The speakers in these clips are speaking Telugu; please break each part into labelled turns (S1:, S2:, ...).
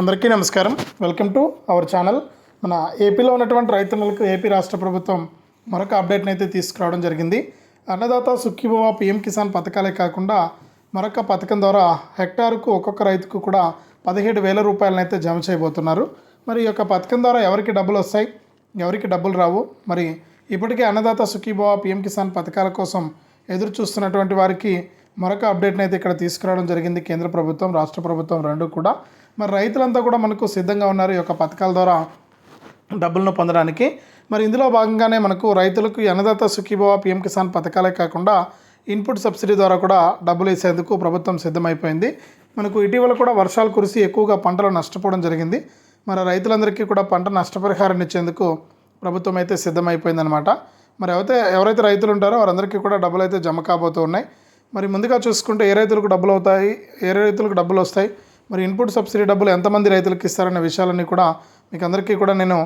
S1: అందరికీ నమస్కారం. వెల్కమ్ టు అవర్ ఛానల్ మన ఏపీలో ఉన్నటువంటి రైతన్నలకు ఏపీ రాష్ట్ర ప్రభుత్వం మరొక అప్డేట్ని అయితే తీసుకురావడం జరిగింది. అన్నదాత సుఖీభవ పిఎం కిసాన్ పథకాలే కాకుండా మరొక పథకం ద్వారా హెక్టార్కు ఒక్కొక్క రైతుకు కూడా పదిహేడు వేల రూపాయలనైతే జమ చేయబోతున్నారు. మరి ఈ యొక్క పథకం ద్వారా ఎవరికి డబ్బులు వస్తాయి? ఎవరికి డబ్బులు రావు? మరి ఇప్పటికే అన్నదాత సుఖీభవ పిఎం కిసాన్ పథకాల కోసం ఎదురు చూస్తున్నటువంటి వారికి మరొక అప్డేట్ని అయితే ఇక్కడ తీసుకురావడం జరిగింది. కేంద్ర ప్రభుత్వం రాష్ట్ర ప్రభుత్వం రెండు కూడా. మరి రైతులంతా కూడా మనకు సిద్ధంగా ఉన్నారు ఈ యొక్క పథకాల ద్వారా డబ్బులను పొందడానికి. మరి ఇందులో భాగంగానే మనకు రైతులకు అన్నదాత సుఖీభవ పిఎం కిసాన్ పథకాలే కాకుండా ఇన్పుట్ సబ్సిడీ ద్వారా కూడా డబ్బులు వేసేందుకు ప్రభుత్వం సిద్ధమైపోయింది. మనకు ఇటీవల కూడా వర్షాలు కురిసి ఎక్కువగా పంటలు నష్టపోవడం జరిగింది. మరి రైతులందరికీ కూడా పంట నష్టపరిహారాన్ని ఇచ్చేందుకు ప్రభుత్వం అయితే సిద్ధమైపోయిందనమాట మరి అయితే ఎవరైతే రైతులు ఉంటారో వారందరికీ కూడా డబ్బులు అయితే జమ కాబోతూ ఉన్నాయి. మరి ముందుగా చూసుకుంటే ఏ రైతులకు డబ్బులు అవుతాయి ఏ రైతులకు డబ్బులు వస్తాయి మరి ఇన్పుట్ సబ్సిడీ డబ్బులు ఎంతమంది రైతులకు ఇస్తారనే విషయాలన్నీ కూడా మీకు అందరికీ కూడా నేను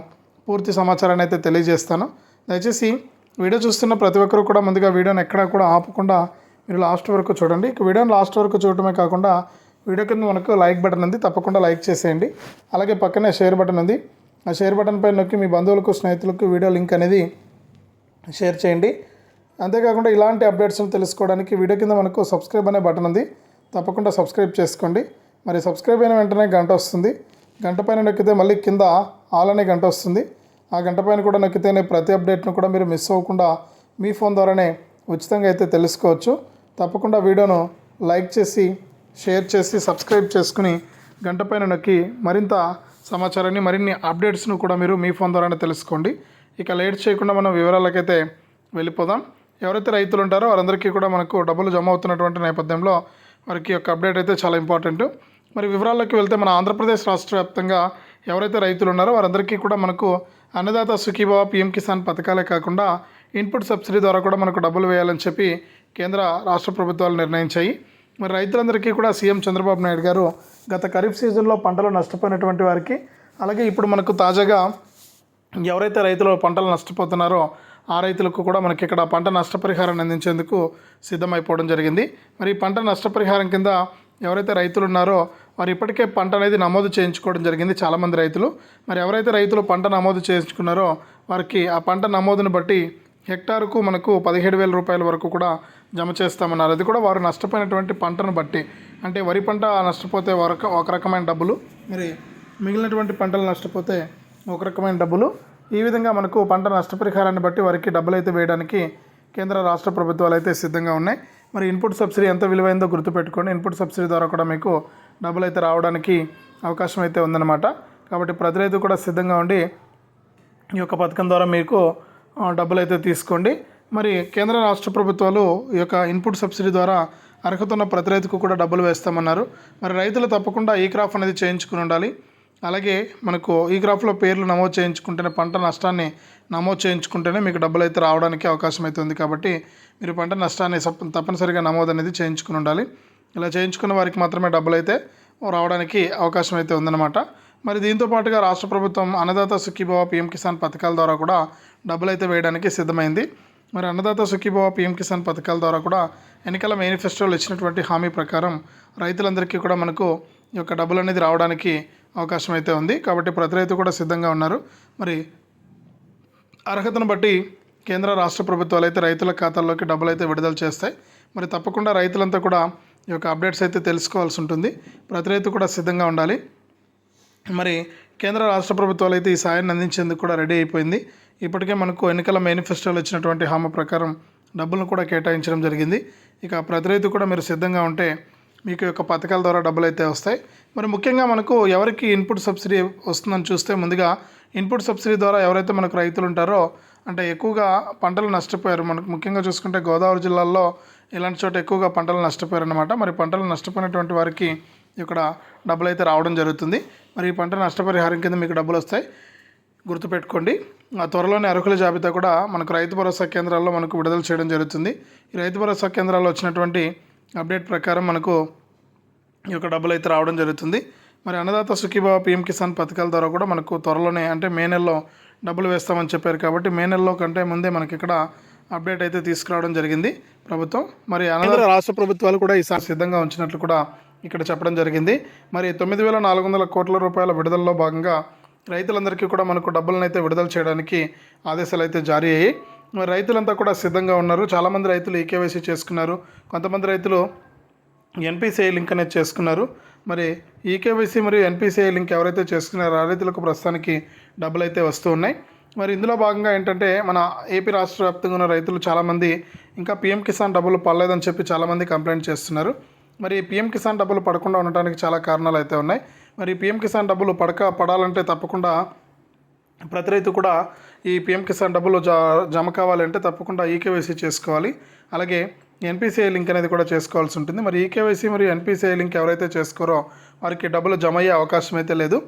S1: పూర్తి సమాచారాన్ని అయితే తెలియజేస్తాను. దయచేసి వీడియో చూస్తున్న ప్రతి ఒక్కరు కూడా ముందుగా వీడియోని ఎక్కడా కూడా ఆపకుండా మీరు లాస్ట్ వరకు చూడండి. ఇక వీడియోని లాస్ట్ వరకు చూడటమే కాకుండా వీడియో కింద మనకు లైక్ బటన్ ఉంది. తప్పకుండా లైక్ చేసేయండి. అలాగే పక్కనే షేర్ బటన్ ఉంది. ఆ షేర్ బటన్ పైన నొక్కి మీ బంధువులకు స్నేహితులకు వీడియో లింక్ అనేది షేర్ చేయండి. అంతేకాకుండా ఇలాంటి అప్డేట్స్ను తెలుసుకోవడానికి వీడియో కింద మనకు సబ్స్క్రైబ్ అనే బటన్ ఉంది. తప్పకుండా సబ్స్క్రైబ్ చేసుకోండి. మరి సబ్స్క్రైబ్ అయిన వెంటనే గంట వస్తుంది. గంట పైన నొక్కితే మళ్ళీ కింద ఆల్ అనే గంట వస్తుంది. ఆ గంట పైన కూడా నొక్కితేనే ప్రతి అప్డేట్ను కూడా మీరు మిస్ అవ్వకుండా మీ ఫోన్ ద్వారానే ఉచితంగా అయితే తెలుసుకోవచ్చు. తప్పకుండా వీడియోను లైక్ చేసి షేర్ చేసి సబ్స్క్రైబ్ చేసుకుని గంట పైన నొక్కి మరింత సమాచారాన్ని మరిన్ని అప్డేట్స్ను కూడా మీరు మీ ఫోన్ ద్వారానే తెలుసుకోండి. ఇక లేట్ చేయకుండా మనం వివరాలకైతే వెళ్ళిపోదాం. ఎవరైతే రైతులు ఉంటారో వారందరికీ కూడా మనకు డబ్బులు జమ అవుతున్నటువంటి నేపథ్యంలో వారికి యొక్క అప్డేట్ అయితే చాలా ఇంపార్టెంట్. మరి వివరాల్లోకి వెళ్తే మన ఆంధ్రప్రదేశ్ రాష్ట్ర వ్యాప్తంగా ఎవరైతే రైతులు ఉన్నారో వారందరికీ కూడా మనకు అన్నదాత సుఖీభావ పిఎం కిసాన్ పథకాలే కాకుండా ఇన్పుట్ సబ్సిడీ ద్వారా కూడా మనకు డబ్బులు వేయాలని చెప్పి కేంద్ర రాష్ట్ర ప్రభుత్వాలు నిర్ణయించాయి. మరి రైతులందరికీ కూడా సీఎం చంద్రబాబు నాయుడు గారు గత ఖరీఫ్ సీజన్లో పంటలు నష్టపోయినటువంటి వారికి అలాగే ఇప్పుడు మనకు తాజాగా ఎవరైతే రైతులు పంటలు నష్టపోతున్నారో ఆ రైతులకు కూడా మనకి ఇక్కడ పంట నష్టపరిహారాన్ని అందించేందుకు సిద్ధమైపోవడం జరిగింది. మరి పంట నష్టపరిహారం కింద ఎవరైతే రైతులు ఉన్నారో వారు ఇప్పటికే పంట అనేది నమోదు చేయించుకోవడం జరిగింది చాలామంది రైతులు. మరి ఎవరైతే రైతులు పంట నమోదు చేయించుకున్నారో వారికి ఆ పంట నమోదును బట్టి హెక్టార్కు మనకు పదిహేడు వేల రూపాయల వరకు కూడా జమ చేస్తామన్నారు. అది కూడా వారు నష్టపోయినటువంటి పంటను బట్టి. అంటే వరి పంట నష్టపోతే ఒక ఒక రకమైన డబ్బులు మరి మిగిలినటువంటి పంటలు నష్టపోతే ఒక రకమైన డబ్బులు. ఈ విధంగా మనకు పంట నష్టపరిహారాన్ని బట్టి వారికి డబ్బులు అయితే వేయడానికి కేంద్ర రాష్ట్ర ప్రభుత్వాలు అయితే సిద్ధంగా ఉన్నాయి. మరి ఇన్పుట్ సబ్సిడీ ఎంత విలువైందో గుర్తుపెట్టుకోండి. ఇన్పుట్ సబ్సిడీ ద్వారా కూడా మీకు డబ్బులు అయితే రావడానికి అవకాశం అయితే ఉందన్నమాట. కాబట్టి ప్రతి రైతు కూడా సిద్ధంగా ఉండి ఈ యొక్క పథకం ద్వారా మీకు డబ్బులు అయితే తీసుకోండి. మరి కేంద్ర రాష్ట్ర ప్రభుత్వాలు ఈ యొక్క ఇన్పుట్ సబ్సిడీ ద్వారా అర్హత ఉన్న ప్రతి రైతుకు కూడా డబ్బులు వేస్తామన్నారు. మరి రైతులు తప్పకుండా ఈ క్రాఫ్ అనేది చేయించుకుని ఉండాలి. అలాగే మనకు ఈ క్రాఫ్లో పేర్లు నమోదు చేయించుకుంటేనే పంట నష్టాన్ని నమోదు చేయించుకుంటేనే మీకు డబ్బులు అయితే రావడానికి అవకాశం అయితే ఉంది. కాబట్టి మీరు పంట నష్టాన్ని తప్పనిసరిగా నమోదు అనేది చేయించుకుని ఉండాలి. ఇలా చేయించుకున్న వారికి మాత్రమే డబ్బులు అయితే రావడానికి అవకాశం అయితే ఉందన్నమాట. మరి దీంతో పాటుగా రాష్ట్ర ప్రభుత్వం అన్నదాత సుఖీభవ పిఎం కిసాన్ పథకాల ద్వారా కూడా డబ్బులు అయితే వేయడానికి సిద్ధమైంది. మరి అన్నదాత సుఖీభవ పిఎం కిసాన్ పథకాల ద్వారా కూడా ఎన్నికల మేనిఫెస్టోలో ఇచ్చినటువంటి హామీ ప్రకారం రైతులందరికీ కూడా మనకు ఈ యొక్క డబ్బులు అనేది రావడానికి అవకాశం అయితే ఉంది. కాబట్టి ప్రతి రైతు కూడా సిద్ధంగా ఉన్నారు. మరి అర్హతను బట్టి కేంద్ర రాష్ట్ర ప్రభుత్వాలు అయితే రైతుల ఖాతాల్లోకి డబ్బులు అయితే విడుదల చేస్తాయి. మరి తప్పకుండా రైతులంతా కూడా ఈ యొక్క అప్డేట్స్ అయితే తెలుసుకోవాల్సి ఉంటుంది. ప్రతి రైతు కూడా సిద్ధంగా ఉండాలి. మరి కేంద్ర రాష్ట్ర ప్రభుత్వాలు అయితే ఈ సాయాన్ని అందించేందుకు కూడా రెడీ అయిపోయింది. ఇప్పటికే మనకు ఎన్నికల మేనిఫెస్టోలో ఇచ్చినటువంటి హామీ ప్రకారం డబ్బులను కూడా కేటాయించడం జరిగింది. ఇక ప్రతి రైతు కూడా మీరు సిద్ధంగా ఉంటే మీకు యొక్క పథకాల ద్వారా డబ్బులు అయితే వస్తాయి. మరి ముఖ్యంగా మనకు ఎవరికి ఇన్పుట్ సబ్సిడీ వస్తుందని చూస్తే ముందుగా ఇన్పుట్ సబ్సిడీ ద్వారా ఎవరైతే మనకు రైతులు ఉంటారో అంటే ఎక్కువగా పంటలు నష్టపోయారు. మనకు ముఖ్యంగా చూసుకుంటే గోదావరి జిల్లాల్లో ఇలాంటి చోట ఎక్కువగా పంటలు నష్టపోయారు అనమాట మరి పంటలు నష్టపోయినటువంటి వారికి ఇక్కడ డబ్బులు అయితే రావడం జరుగుతుంది. మరి ఈ పంట నష్టపరిహారం కింద మీకు డబ్బులు వస్తాయి. గుర్తుపెట్టుకోండి. ఆ త్వరలోనే అర్హుల జాబితా కూడా మనకు రైతు భరోసా కేంద్రాల్లో మనకు విడుదల చేయడం జరుగుతుంది. ఈ రైతు భరోసా కేంద్రాల్లో వచ్చినటువంటి అప్డేట్ ప్రకారం మనకు ఈ యొక్క డబ్బులు అయితే రావడం జరుగుతుంది. మరి అన్నదాత సుఖీభావ పిఎం కిసాన్ పథకాల ద్వారా కూడా మనకు త్వరలోనే అంటే మే నెలలో డబ్బులు వేస్తామని చెప్పారు కాబట్టి మే నెలలో కంటే ముందే మనకి ఇక్కడ అప్డేట్ అయితే తీసుకురావడం జరిగింది ప్రభుత్వం. మరి అన్నదాత రాష్ట్ర ప్రభుత్వాలు కూడా ఈసారి సిద్ధంగా ఉంచినట్లు కూడా ఇక్కడ చెప్పడం జరిగింది. మరి తొమ్మిది వేల నాలుగు వందల కోట్ల రూపాయల విడుదలలో భాగంగా రైతులందరికీ కూడా మనకు డబ్బులను అయితే విడుదల చేయడానికి ఆదేశాలు అయితే జారీ అయ్యాయి. మరి రైతులంతా కూడా సిద్ధంగా ఉన్నారు. చాలామంది రైతులు ఈకేవైసీ చేసుకున్నారు. కొంతమంది రైతులు ఎన్పిసిఐ లింక్ అనేది చేసుకున్నారు. మరి ఈకేవైసీ మరియు ఎన్పిసిఐ లింక్ ఎవరైతే చేసుకున్నారో ఆ రైతులకు ప్రస్తుతానికి డబ్బులు అయితే వస్తూ ఉన్నాయి. మరి ఇందులో భాగంగా ఏంటంటే మన ఏపీ రాష్ట్ర వ్యాప్తంగా ఉన్న రైతులు చాలామంది ఇంకా పీఎం కిసాన్ డబ్బులు పడలేదని చెప్పి చాలామంది కంప్లైంట్ చేస్తున్నారు. మరి పీఎం కిసాన్ డబ్బులు పడకుండా ఉండటానికి చాలా కారణాలు అయితే ఉన్నాయి. మరి పీఎం కిసాన్ డబ్బులు పడక పడాలంటే తప్పకుండా ప్రతి రైతు కూడా ఈ పిఎం కిసాన్ డబ్బులు జ జమ కావాలంటే తప్పకుండా ఈకేవైసీ చేసుకోవాలి. అలాగే ఎన్పిసిఐ లింక్ అనేది కూడా చేసుకోవాల్సి ఉంటుంది. మరి ఈకేవైసీ మరియు ఎన్పిసిఐ లింక్ ఎవరైతే చేసుకోరో వారికి డబ్బులు జమ అయ్యే అవకాశం అయితే లేదు.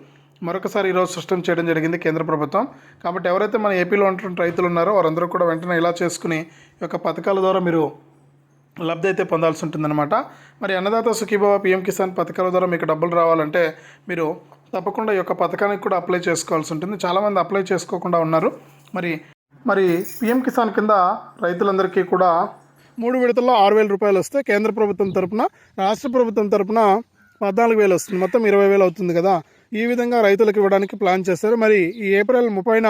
S1: మరొకసారి ఈరోజు సృష్టం చేయడం జరిగింది కేంద్ర ప్రభుత్వం. కాబట్టి ఎవరైతే మన ఏపీలో ఉంటున్న రైతులు ఉన్నారో వారందరూ కూడా వెంటనే ఇలా చేసుకుని ఈ యొక్క పథకాల ద్వారా మీరు లబ్ధి అయితే పొందాల్సి ఉంటుందన్నమాట. మరి అన్నదాత సుఖీభావ పిఎం కిసాన్ పథకాల ద్వారా మీకు డబ్బులు రావాలంటే మీరు తప్పకుండా ఈ యొక్క పథకానికి కూడా అప్లై చేసుకోవాల్సి ఉంటుంది. చాలామంది అప్లై చేసుకోకుండా ఉన్నారు. మరి మరి పిఎం కిసాన్ కింద రైతులందరికీ కూడా మూడు విడతల్లో ఆరు వేల రూపాయలు వస్తే కేంద్ర ప్రభుత్వం తరపున రాష్ట్ర ప్రభుత్వం తరపున పద్నాలుగు వేలు వస్తుంది. మొత్తం ఇరవై వేలు అవుతుంది కదా. ఈ విధంగా రైతులకు ఇవ్వడానికి ప్లాన్ చేస్తారు. మరి ఈ ఏప్రిల్ ముప్పైన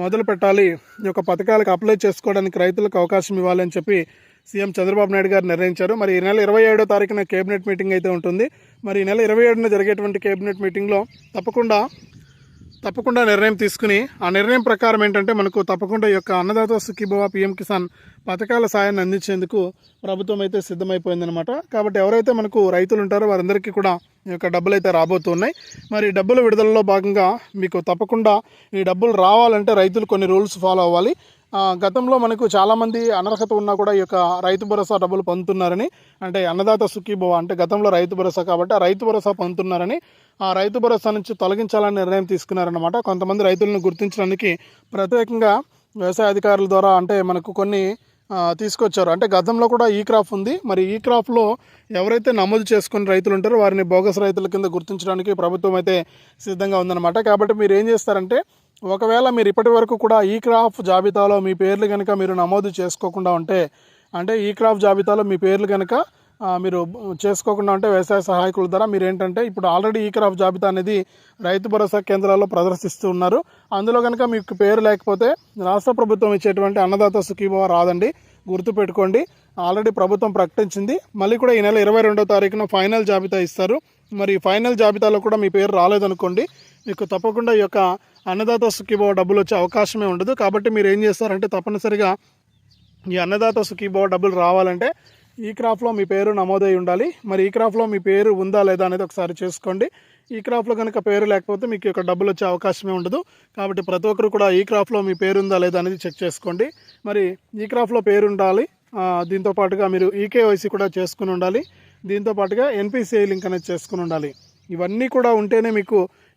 S1: మొదలు పెట్టాలి. ఈ యొక్క పథకాలకు అప్లై చేసుకోవడానికి రైతులకు అవకాశం ఇవ్వాలని చెప్పి సీఎం చంద్రబాబు నాయుడు గారు నిర్ణయించారు. మరి ఈ నెల ఇరవై ఏడో తారీఖున కేబినెట్ మీటింగ్ అయితే ఉంటుంది. మరి ఈ నెల ఇరవై ఏడున జరిగేటువంటి కేబినెట్ మీటింగ్లో తప్పకుండా తప్పకుండా నిర్ణయం తీసుకుని ఆ నిర్ణయం ప్రకారం ఏంటంటే మనకు తప్పకుండా ఈ యొక్క అన్నదాత సుఖీభవ పిఎం కిసాన్ పథకాల సాయాన్ని అందించేందుకు ప్రభుత్వం అయితే సిద్ధమైపోయిందనమాట కాబట్టి ఎవరైతే మనకు రైతులు ఉంటారో వారందరికీ కూడా ఈ యొక్క డబ్బులు అయితే రాబోతున్నాయి మరి డబ్బుల విడుదలలో భాగంగా మీకు తప్పకుండా ఈ డబ్బులు రావాలంటే రైతులు కొన్ని రూల్స్ ఫాలో అవ్వాలి. గతంలో మనకు చాలామంది అనర్హత ఉన్నా కూడా ఈ యొక్క రైతు భరోసా డబ్బులు పొందుతున్నారని అంటే అన్నదాత సుఖీభవ అంటే గతంలో రైతు భరోసా కాబట్టి ఆ రైతు భరోసా పొందుతున్నారని ఆ రైతు భరోసా నుంచి తొలగించాలని నిర్ణయం తీసుకున్నారన్నమాట. కొంతమంది రైతులను గుర్తించడానికి ప్రత్యేకంగా వ్యవసాయ అధికారుల ద్వారా అంటే మనకు కొన్ని తీసుకొచ్చారు. అంటే గతంలో కూడా ఈ క్రాప్ ఉంది. మరి ఈ క్రాప్లో ఎవరైతే నమోదు చేసుకుని రైతులు ఉంటారో వారిని బోగస్ రైతుల కింద గుర్తించడానికి ప్రభుత్వం అయితే సిద్ధంగా ఉందన్నమాట. కాబట్టి మీరు ఏం చేస్తారంటే ఒకవేళ మీరు ఇప్పటి వరకు కూడా ఈ క్రాఫ్ట్ జాబితాలో మీ పేర్లు కనుక మీరు నమోదు చేసుకోకుండా ఉంటే అంటే ఈ క్రాఫ్ట్ జాబితాలో మీ పేర్లు కనుక మీరు చేసుకోకుండా ఉంటే వ్యవసాయ సహాయకుల ద్వారా మీరు ఏంటంటే ఇప్పుడు ఆల్రెడీ ఈ క్రాఫ్ట్ జాబితా అనేది రైతు భరోసా కేంద్రాల్లో ప్రదర్శిస్తూ ఉన్నారు. అందులో కనుక మీకు పేరు లేకపోతే రాష్ట్ర ప్రభుత్వం ఇచ్చేటువంటి అన్నదాత సుఖీభవ రాదండి. గుర్తుపెట్టుకోండి ఆల్రెడీ ప్రభుత్వం ప్రకటించింది. మళ్ళీ కూడా ఈ నెల ఇరవై రెండో తారీఖున ఫైనల్ జాబితా ఇస్తారు. మరి ఫైనల్ జాబితాలో కూడా మీ పేరు రాలేదనుకోండి మీకు తప్పకుండా ఈ యొక్క అన్నదాత సుఖీభావ డబ్బులు వచ్చే అవకాశమే ఉండదు. కాబట్టి మీరు ఏం చేస్తారంటే తప్పనిసరిగా ఈ అన్నదాత సుఖీభావ డబ్బులు రావాలంటే ఈ క్రాఫ్లో మీ పేరు నమోదై ఉండాలి. మరి ఈ క్రాఫ్లో మీ పేరు ఉందా లేదా అనేది ఒకసారి చేసుకోండి. ఈ క్రాఫ్లో కనుక పేరు లేకపోతే మీకు యొక్క డబ్బులు వచ్చే అవకాశమే ఉండదు. కాబట్టి ప్రతి ఒక్కరు కూడా ఈ క్రాఫ్లో మీ పేరు ఉందా లేదా అనేది చెక్ చేసుకోండి. మరి ఈ క్రాఫ్లో పేరు ఉండాలి. దీంతో పాటుగా మీరు ఈకేవైసీ కూడా చేసుకుని ఉండాలి. దీంతో పాటుగా ఎన్పిసిఐ లింక్ అనేది చేసుకుని ఉండాలి. ఇవన్నీ కూడా ఉంటేనే మీకు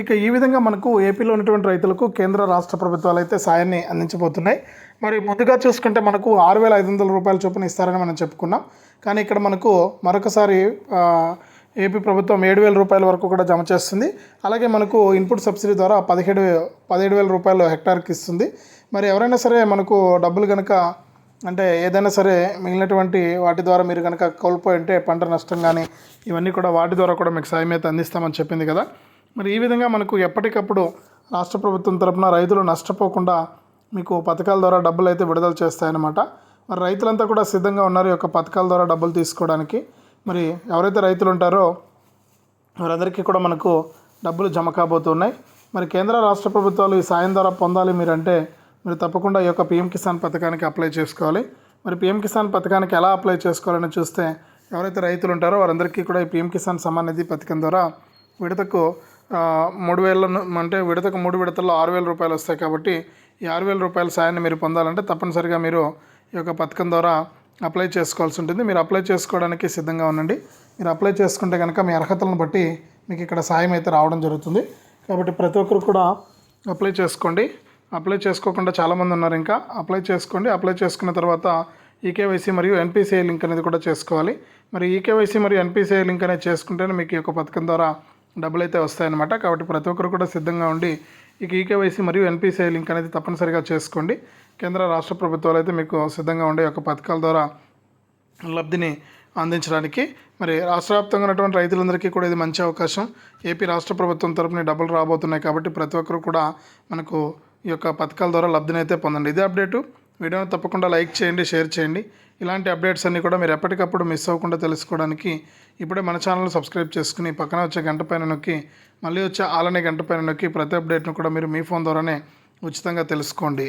S1: ఇక ఈ విధంగా మనకు ఏపీలో ఉన్నటువంటి రైతులకు కేంద్ర రాష్ట్ర ప్రభుత్వాలు అయితే సాయాన్ని అందించబోతున్నాయి. మరి ముందుగా చూసుకుంటే మనకు ఆరు వేల ఐదు వందల రూపాయల చొప్పున ఇస్తారని మనం చెప్పుకున్నాం. కానీ ఇక్కడ మనకు మరొకసారి ఏపీ ప్రభుత్వం ఏడు వేల రూపాయల వరకు కూడా జమ చేస్తుంది. అలాగే మనకు ఇన్పుట్ సబ్సిడీ ద్వారా పదిహేడు పదిహేడు వేల రూపాయలు హెక్టార్కి ఇస్తుంది. మరి ఎవరైనా సరే మనకు డబ్బులు కనుక అంటే ఏదైనా సరే మిగిలినటువంటి వాటి ద్వారా మీరు కనుక కోల్పోయి ఉంటే పంట నష్టం కానీ ఇవన్నీ కూడా వాటి ద్వారా కూడా మీకు సాయం అయితే అందిస్తామని చెప్పింది కదా. మరి ఈ విధంగా మనకు ఎప్పటికప్పుడు రాష్ట్ర ప్రభుత్వం తరపున రైతులు నష్టపోకుండా మీకు పథకాల ద్వారా డబ్బులు అయితే విడుదల చేస్తాయన్నమాట. మరి రైతులంతా కూడా సిద్ధంగా ఉన్నారు ఈ యొక్క పథకాల ద్వారా డబ్బులు తీసుకోవడానికి. మరి ఎవరైతే రైతులు ఉంటారో వారందరికీ కూడా మనకు డబ్బులు జమ కాబోతున్నాయి. మరి కేంద్ర రాష్ట్ర ప్రభుత్వాలు ఈ సాయం ద్వారా పొందాలి మీరంటే మీరు తప్పకుండా ఈ యొక్క పీఎం కిసాన్ పథకానికి అప్లై చేసుకోవాలి. మరి పీఎం కిసాన్ పథకానికి ఎలా అప్లై చేసుకోవాలని చూస్తే ఎవరైతే రైతులు ఉంటారో వారందరికీ కూడా ఈ పీఎం కిసాన్ సమాన్ నిధి పథకం ద్వారా విడతకు మూడు వేల అంటే విడతకు మూడు విడతల్లో ఆరు వేల రూపాయలు వస్తాయి కాబట్టి ఈ ఆరు వేల రూపాయల సాయాన్ని మీరు పొందాలంటే తప్పనిసరిగా మీరు ఈ యొక్క పథకం ద్వారా అప్లై చేసుకోవాల్సి ఉంటుంది. మీరు అప్లై చేసుకోవడానికి సిద్ధంగా ఉండండి. మీరు అప్లై చేసుకుంటే కనుక మీ అర్హతలను బట్టి మీకు ఇక్కడ సాయం అయితే రావడం జరుగుతుంది. కాబట్టి ప్రతి ఒక్కరు కూడా అప్లై చేసుకోండి. అప్లై చేసుకోకుండా చాలామంది ఉన్నారు ఇంకా. అప్లై చేసుకోండి. అప్లై చేసుకున్న తర్వాత ఈకేవైసీ మరియు ఎన్పిసిఐ లింక్ అనేది కూడా చేసుకోవాలి. మరి ఈకేవైసీ మరియు ఎన్పిసిఐ లింక్ అనేది చేసుకుంటేనే మీకు ఈ యొక్క పథకం ద్వారా డబ్బులు అయితే వస్తాయన్నమాట. కాబట్టి ప్రతి ఒక్కరు కూడా సిద్ధంగా ఉండి ఇక ఈకేవైసీ మరియు ఎన్పిసిఐ లింక్ అనేది తప్పనిసరిగా చేసుకోండి. కేంద్ర రాష్ట్ర ప్రభుత్వాలు అయితే మీకు సిద్ధంగా ఉండే యొక్క పథకాల ద్వారా లబ్ధిని అందించడానికి. మరి రాష్ట్ర వ్యాప్తంగా ఉన్నటువంటి రైతులందరికీ కూడా ఇది మంచి అవకాశం. ఏపీ రాష్ట్ర ప్రభుత్వం తరపున డబ్బులు రాబోతున్నాయి కాబట్టి ప్రతి ఒక్కరు కూడా మనకు ఈ యొక్క పథకాల ద్వారా లబ్ధిని అయితే పొందండి. ఇదే అప్డేటు. వీడియోని తప్పకుండా లైక్ చేయండి షేర్ చేయండి. ఇలాంటి అప్డేట్స్ అన్నీ కూడా మీరు ఎప్పటికప్పుడు మిస్ అవ్వకుండా తెలుసుకోవడానికి ఇప్పుడే మన ఛానల్ సబ్స్క్రైబ్ చేసుకుని పక్కన వచ్చే గంట పైన నొక్కి మళ్ళీ వచ్చే ఆలనే గంట పైన నొక్కి ప్రతి అప్డేట్ను కూడా మీరు మీ ఫోన్ ద్వారానే ఉచితంగా తెలుసుకోండి.